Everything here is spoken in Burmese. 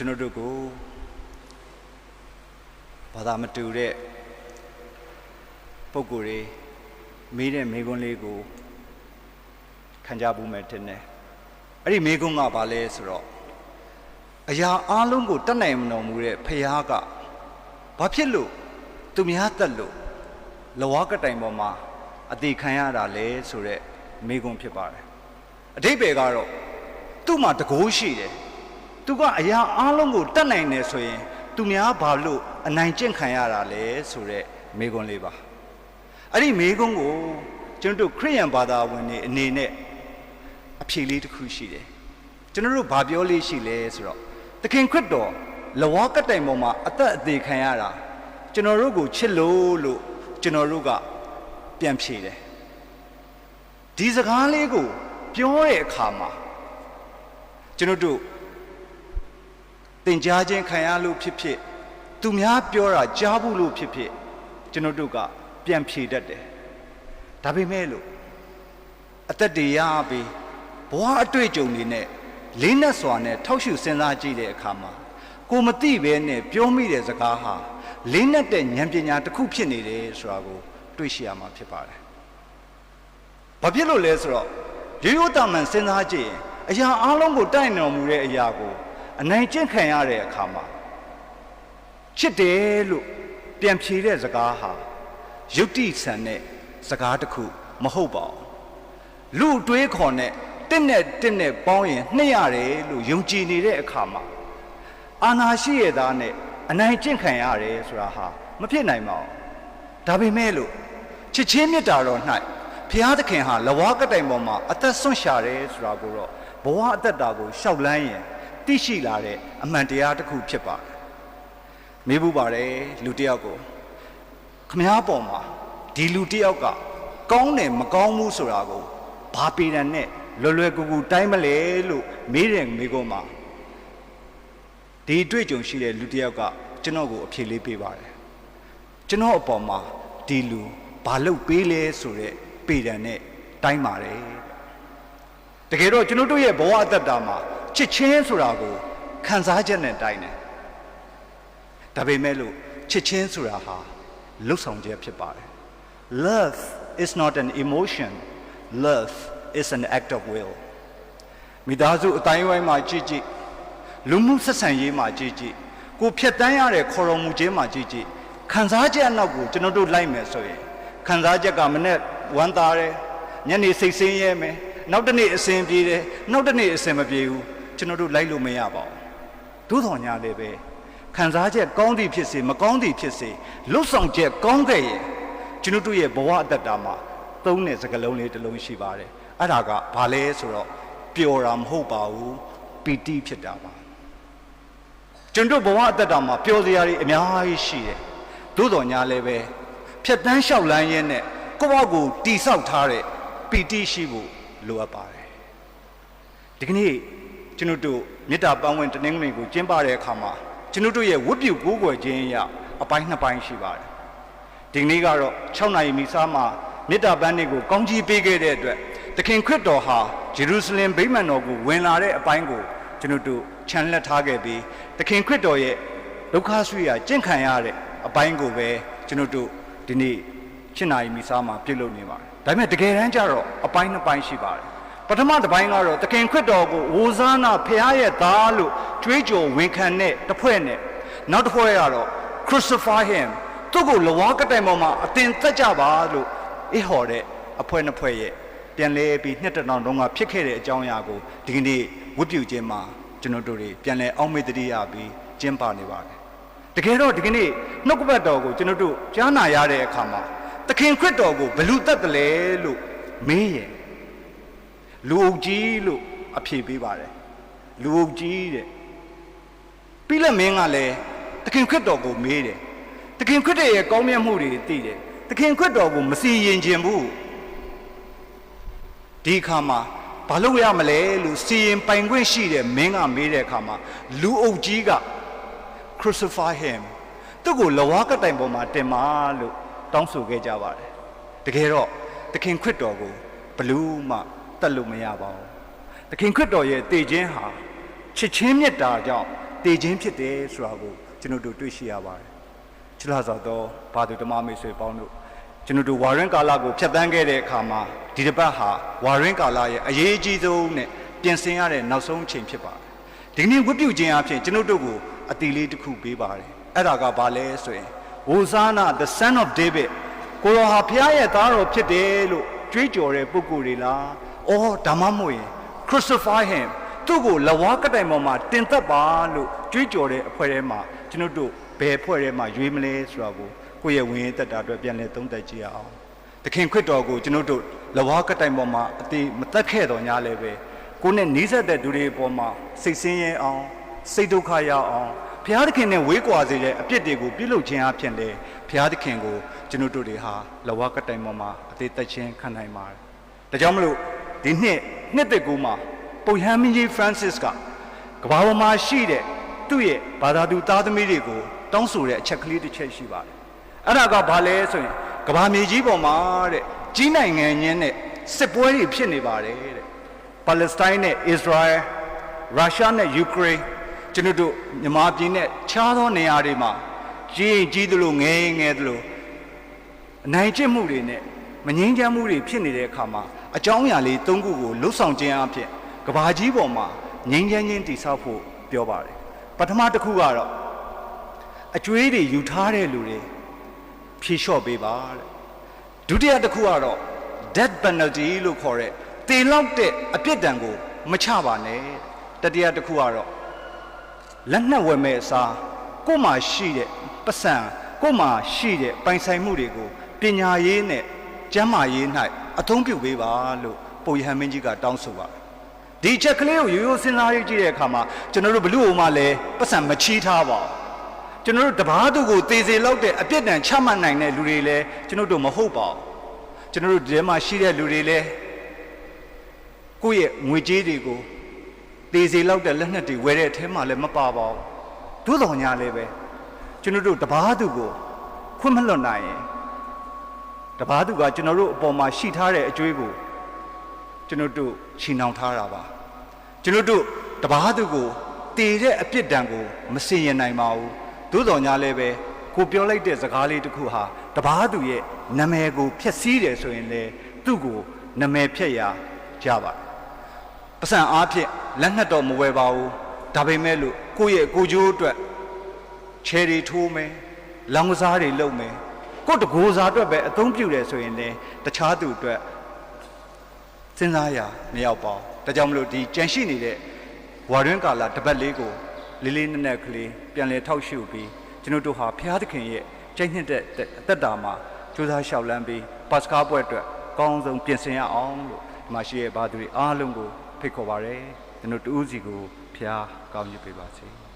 ကျွန်တော်တို့ကိုဘာသာမတူတဲ့ပုံကိုယ်တွေမေးတဲ့မေးခွန်းလေးကိုခံကြဘူးမယ်တင်တယ်အဲ့ဒီမေးခွန်းကဘာလဲဆိုတော့အရာအလုံးကိုတတ်နိုင်မတော်မူတဲ့ဖခင်ကဘာဖြစ်လို့သူများတက်လို့လဝကတိုင်ပေါ်မှာအသေးခံရတာလဲဆိုတဲ့မေးခွန်းဖြစ်ပါတယ်အတိတ်ပဲကတော့သူ့မှာတကိုးရှိတယ် သူကအရာအလုံးကိုတတ်နိုင်တယ်ဆိုရင် သူများဘာလို့အနိုင်ကျင့်ခံရတာလဲဆိုတော့မေးခွန်းလေးပါအဲ့ဒီမေးခွန်းကိုကျွန်တော်တို့ခရိယန်ဘာသာဝင်တွေအနေနဲ့အဖြေလေးတစ်ခုရှိတယ်ကျွန်တော်တို့ဘာပြောလေးရှိလဲဆိုတော့သခင်ခရစ်တော်လဝကတိုင်ပေါ်မှာအသက်အသေးခံရတာကျွန်တော်တို့ကိုချစ်လို့လို့ကျွန်တော်တို့ကပြန်ဖြေတယ်ဒီစကားလေးကိုပြောတဲ့အခါမှာကျွန်တော်တို့ သင်ကြားခြင်းခံရလို့ဖြစ်ဖြစ်သူများပြောတာကြားဘူးလို့ဖြစ်ဖြစ်ကျွန်တော်တို့ကပြန်ဖြေတတ်တယ်ဒါပေမဲ့လို့အသက်တွေရပြီးဘဝအတွေ့အကြုံတွေနဲ့လေးနက်စွာနဲ့ထောက်ရှုစဉ်းစားကြည့်တဲ့အခါမှာကိုမသိဘဲနဲ့ပြောမိတဲ့စကားဟာလေးနက်တဲ့ဉာဏ်ပညာတစ်ခုဖြစ်နေတယ်ဆိုတာကိုတွေ့ရှိရမှာဖြစ်ပါတယ်။ဘာဖြစ်လို့လဲဆိုတော့ရိုးရိုးတာမန်စဉ်းစားကြည့်ရင်အရာအလုံးကိုတိုက်တော်မူတဲ့အရာကို အနိုင်ကျင့်ခံရတဲ့အခါမှာချစ်တယ်လို့ပြန်ဖြေတဲ့စကားဟာယုတ်တိဆန်တဲ့စကားတစ်ခုမဟုတ်ပါဘူးလူတွေးခေါ်နဲ့တစ်နဲ့တစ်နဲ့ပေါင်းရင်နှစ်ရတယ်လို့ယုံကြည်နေတဲ့အခါမှာအာနာရှိရသားနဲ့အနိုင်ကျင့်ခံရတယ်ဆိုတာဟာမဖြစ်နိုင်ပါဘူးဒါပေမဲ့လို့ချစ်ချင်းမြတ်တာတော်၌ဖျားသခင်ဟာလဝါကတိုင်ပေါ်မှာအသက်ဆွန့်ရှာတယ်ဆိုတာကိုတော့ဘဝအသက်တာကိုရှောက်လန်းရင် သိရှိလာတဲ့အမှန်တရားတစ်ခုဖြစ်ပါတယ်မေးဘူးပါတယ်လူတစ်ယောက်ကိုခမားပေါ်မှာဒီလူတစ်ယောက်ကကောင်းတယ်မကောင်းဘူးဆိုတာကိုဘာပေတံနဲ့လွယ်လွယ်ကူကူတိုင်းမလဲလို့မေးတယ်မေးခွန်းမှာဒီအတွေ့အကြုံရှိတဲ့လူတစ်ယောက်ကကျွန်တော်ကိုအဖြေလေးပေးပါတယ်ကျွန်တော်အပေါ်မှာဒီလူဘာလုပ်ပေးလဲဆိုတဲ့ပေတံနဲ့တိုင်းပါတယ်တကယ်တော့ကျွန်တော်တို့ရဲ့ဘဝအသက်တာမှာ ချစ်ချင်းဆိုတာကိုခံစားချက်နဲ့တိုင်းတယ်ဒါပေမဲ့လို့ချစ်ချင်းဆိုတာဟာလှုပ်ဆောင်ချက်ဖြစ်ပါတယ် love is not an emotion love is an act of will မိသားစုအတိုင်းဝိုင်းမှာကြည့်ကြည့်လူမှုဆက်ဆံရေးမှာကြည့်ကြည့်ကိုဖြတ်တန်းရတဲ့ခေါ်တော်မူခြင်းမှာကြည့်ကြည့်ခံစားချက်အနောက်ကိုကျွန်တော်တို့လိုက်မယ်ဆိုရင်ခံစားချက်ကမနဲ့ဝမ်းသာတယ်ညနေစိတ်ဆင်းရဲမယ်နောက်တစ်နေ့အစဉ်ပြေတယ်နောက်တစ်နေ့အစဉ်မပြေဘူး ကျွန်တော်တို့လိုက်လို့မရပါဘူးသို့တော်ညာလည်းပဲခံစားချက်ကောင်းသည်ဖြစ်စေမကောင်းသည်ဖြစ်စေလွတ်ဆောင်ချက်ကောင်းခဲ့ရင်ကျွန်တော်တို့ရဲ့ဘဝအတ္တတာမှာသုံးတဲ့စကားလုံးလေးတစ်လုံးရှိပါတယ်အဲ့ဒါကဘာလဲဆိုတော့ပျော်တာမဟုတ်ပါဘူးပီတိဖြစ်တာပါကျွန်တော်ဘဝအတ္တတာမှာပျော်စရာတွေအများကြီးရှိတယ်သို့တော်ညာလည်းပဲဖြတ်တန်းလျှောက်လန်းရင်းနဲ့ကိုယ့်ဘဝကိုတိဆောက်ထားတဲ့ပီတိရှိဖို့လိုအပ်ပါတယ်ဒီကနေ့ ကျွန်တော်တို့မေတ္တာပန်းဝင်တနင်္ဂနွေကိုကျင်းပတဲ့အခါမှာကျွန်တော်တို့ရဲ့ဝတ်ပြုကိုးကွယ်ခြင်းအရအပိုင်းနှစ်ပိုင်းရှိပါတယ်ဒီကနေ့ကတော့6နာရီမိစားမှာမေတ္တာပန်းတွေကိုကောင်းချီးပေးခဲ့တဲ့အတွက်သခင်ခရစ်တော်ဟာဂျေရုဆလင်ဗိမာန်တော်ကိုဝင်လာတဲ့အပိုင်းကိုကျွန်တော်တို့ခြံလက်ထားခဲ့ပြီးသခင်ခရစ်တော်ရဲ့ဒုက္ခဆွေရကျင့်ခံရတဲ့အပိုင်းကိုပဲကျွန်တော်တို့ဒီနေ့7နာရီမိစားမှာပြုလုပ်နေပါတယ်ဒါပေမဲ့တကယ်တမ်းကျတော့အပိုင်းနှစ်ပိုင်းရှိပါတယ် ပထမတစ်ပိုင်းကတော့သခင်ခရစ်တော်ကိုဝိုဇာနာဖခင်ရဲ့သားလို့ကြွေးကြော်ဝန်ခံတဲ့တစ်ဖွဲ့နဲ့နောက်တစ်ဖွဲ့ကတော့ crucify him သူ့ကိုလဝါကတိုင်ပေါ်မှာအတင်သက်ကြပါလို့အေးဟော်တဲ့အဖွဲနှစ်ဖွဲ့ရဲ့ပြန်လဲပြီးနှစ်တထောင်တုန်းကဖြစ်ခဲ့တဲ့အကြောင်းအရာကိုဒီကနေ့ဝတ်ပြုခြင်းမှာကျွန်တော်တို့တွေပြန်လဲအောက်မေ့တတိယပြီးကျင်းပနေပါတယ်တကယ်တော့ဒီကနေ့နှုတ်ကပတ်တော်ကိုကျွန်တော်တို့ကြားနာရတဲ့အခါမှာသခင်ခရစ်တော်ကိုဘယ်လူတတ်တယ်လဲလို့မေးရင် လူအုပ်ကြီးလို့အဖြေပေးပါတယ်လူအုပ်ကြီးတဲ့ပြီးလက်မင်းကလည်းသခင်ခရစ်တော်ကိုမေးတယ်သခင်ခရစ်တော်ရဲ့ကောင်းမြတ်မှုတွေသိတယ်သခင်ခရစ်တော်ကိုမစီရင်ခြင်းဘူးဒီအခါမှာဘာလို့ရမလဲလို့စီရင်ပိုင်ခွင့်ရှိတဲ့မင်းကမေးတဲ့အခါမှာလူအုပ်ကြီးက crucify him သူ့ကိုလဝါကတိုင်ပေါ်မှာတင်ပါလို့တောင်းဆိုခဲ့ကြပါတယ်တကယ်တော့သခင်ခရစ်တော်ကိုဘလူးမှ တတ်လို့မရပါဘူးသခင်ခရစ်တော်ရဲ့တည်ခြင်းဟာချစ်ချင်းမြတ်တာကြောင့်တည်ခြင်းဖြစ်တယ်ဆိုတာကိုကျွန်တော်တို့တွေ့ရှိရပါတယ်ချစ်လာသောသောဘာသူဓမ္မမိတ်ဆွေပေါင်းတို့ကျွန်တော်တို့ဝါရင်ကာလကိုဖြတ်တန်းခဲ့တဲ့အခါမှာဒီတစ်ပတ်ဟာဝါရင်ကာလရဲ့အရေးအကြီးဆုံးနဲ့ပြင်ဆင်ရတဲ့နောက်ဆုံးအချိန်ဖြစ်ပါတယ်ဒီကနေ့ဝတ်ပြုခြင်းအဖြစ်ကျွန်တော်တို့ကိုအတီလေးတစ်ခုပေးပါတယ်အဲ့ဒါကဘာလဲဆိုရင်ဟိုဇာနာ the son of david ကိုရောဟာဖခင်ရဲ့သားတော်ဖြစ်တယ်လို့ကြွေးကြော်တဲ့ပုဂ္ဂိုလ်တွေလား အော်ဒါမှမဟုတ်ရင် crucify him သူ့ကိုလဝါကတိုင်ပေါ်မှာတင်သက်ပါလို့ကြွေးကြော်တဲ့အဖွဲ့ထဲမှာကျွန်တော်တို့ဘယ်အဖွဲ့ထဲမှာရွေးမလဲဆိုတာကိုကိုယ့်ရဲ့ဝင်ရသက်တာအတွက်ပြန်လည်သုံးသပ်ကြည့်ရအောင်။သခင်ခရစ်တော်ကိုကျွန်တော်တို့လဝါကတိုင်ပေါ်မှာအသေးမသက်ခဲ့တော်ညာလည်းပဲကိုယ်နဲ့နီးစပ်တဲ့သူတွေပေါ်မှာစိတ်ဆင်းရဲအောင်စိတ်ဒုက္ခရအောင်ဘုရားသခင်နဲ့ဝေးကွာစေတဲ့အပြစ်တွေကိုပြုလုပ်ခြင်းအဖြစ်လေဘုရားသခင်ကိုကျွန်တော်တို့တွေဟာလဝါကတိုင်ပေါ်မှာအသေးသက်ခြင်းခံနိုင်ပါတယ်။ဒါကြောင့်မလို့ ဒီနှစ်နှစ်သက်ကူမှာပုပ်ဟမ်းမင်းကြီး Francis ကကမ္ဘာပေါ်မှာရှိတဲ့သူ့ရဲ့ဘာသာသူသားသမီးတွေကိုတောင်းဆိုတဲ့အချက်ကလေးတစ်ချက်ရှိပါတယ်။အဲ့ဒါကဘာလဲဆိုရင်ကမ္ဘာမြေကြီးပေါ်မှာတဲ့ကြီးနိုင်ငံချင်းနဲ့စစ်ပွဲတွေဖြစ်နေပါတယ်တဲ့။ပါလက်စတိုင်းနဲ့အစ္စရာအယ်ရုရှားနဲ့ယူကရိန်းကျွန်တော်တို့မြန်မာပြည်နဲ့ခြားသောနေရာတွေမှာကြီးရင်ကြီးသလိုငယ်ရင်ငယ်သလိုအနိုင်ကျင့်မှုတွေနဲ့မငြိမ်းချမ်းမှုတွေဖြစ်နေတဲ့အခါမှာ အကြောင်းအရာလေး၃ခုကိုလှုပ်ဆောင်ခြင်းအဖြစ်ကဘာကြီးပေါ်မှာငြိမ်းချမ်းခြင်းတည်ဆောက်ဖို့ပြောပါတယ်ပထမတစ်ခုကတော့အကျွေးတွေယူထားတဲ့လူတွေဖြေလျှော့ပေးပါတဲ့ဒုတိယတစ်ခုကတော့ death penalty လို့ခေါ်တဲ့တေလောက်တဲ့အပြစ်ဒဏ်ကို မချပါနဲ့တတိယတစ်ခုကတော့လက်နက်ဝယ်မဲ့အစားကို့မှာရှိတဲ့ပတ်စံကို့မှာရှိတဲ့ပိုင်ဆိုင်မှုတွေကိုပညာရေးနဲ့ ကျန်းမာရေး၌အသုံးပြုပေးပါလို့ပုပ်ယဟန်မင်းကြီးကတောင်းဆိုပါတယ်ဒီချက်ကလေးကိုရိုးရိုးစဉ်းစားကြည့်တဲ့အခါမှာကျွန်တော်တို့ဘလို့မှလည်းပတ်စံမချီးထားပါဘူးကျွန်တော်တို့တပားသူကိုသေစေလောက်တဲ့အပြစ်ဒဏ်ချမှတ်နိုင်တဲ့လူတွေလည်းကျွန်တော်တို့မဟုတ်ပါဘူးကျွန်တော်တို့ဒီထဲမှာရှိတဲ့လူတွေလည်းကိုယ့်ရဲ့ငွေကြေးတွေကိုတေစီလောက်တဲ့လက်နက်တွေဝယ်တဲ့အထဲမှာလည်းမပါပါဘူး။သို့တော်ညာလည်းပဲကျွန်တော်တို့တပားသူကိုခွင့်မလွတ်နိုင်ရင် တပားသူကကျွန်တော်တို့အပေါ်မှာရှိထားတဲ့အကျွေးကိုကျွန်တော်တို့ချီနှောင်ထားတာပါ။ကျွန်တော်တို့တပားသူကိုတည်တဲ့အပြစ်ဒဏ်ကိုမစင်ရင်နိုင်ပါဘူး။သို့တော်ညာလည်းပဲကိုပြောလိုက်တဲ့စကားလေးတစ်ခုဟာတပားသူရဲ့နာမည်ကိုဖျက်ဆီးတယ်ဆိုရင်လေသူ့ကိုနာမည်ဖျက်ရာကြပါတယ်။ပစံအားဖြင့်လက်နက်တော့မဝယ်ပါဘူးဒါပေမဲ့လို့ကိုယ့်ရဲ့ကိုယ်ကျိုးအတွက်ချယ်ရီထိုးမယ်လောင်ကစားတွေလုပ်မယ် ကိုယ့်တကိုယ်စားအတွက်ပဲအသုံးပြုတယ်ဆိုရင်လည်းတခြားသူအတွက်စဉ်းစားရမရောက်ပါဘူးဒါကြောင့်မလို့ဒီကြံရှိနေတဲ့ဝါရင်းကာလာတပတ်လေးကိုလေးလေးနက်နက်ကလေးပြန်လည်ထောက်ရှုပြီးကျွန်တော်တို့ဟာဘုရားသခင်ရဲ့ကျင့်နှစ်တဲ့အသက်တာမှာကြိုးစားလျှောက်လန်းပြီးပတ်စကားပွဲအတွက်အကောင်းဆုံးပြင်ဆင်ရအောင်လို့ဒီမှာရှိရဲ့ဘာသူတွေအားလုံးကိုဖိတ်ခေါ်ပါရယ်ကျွန်တော်တူးစီကိုဖျားကောင်းကြီးပေးပါစေ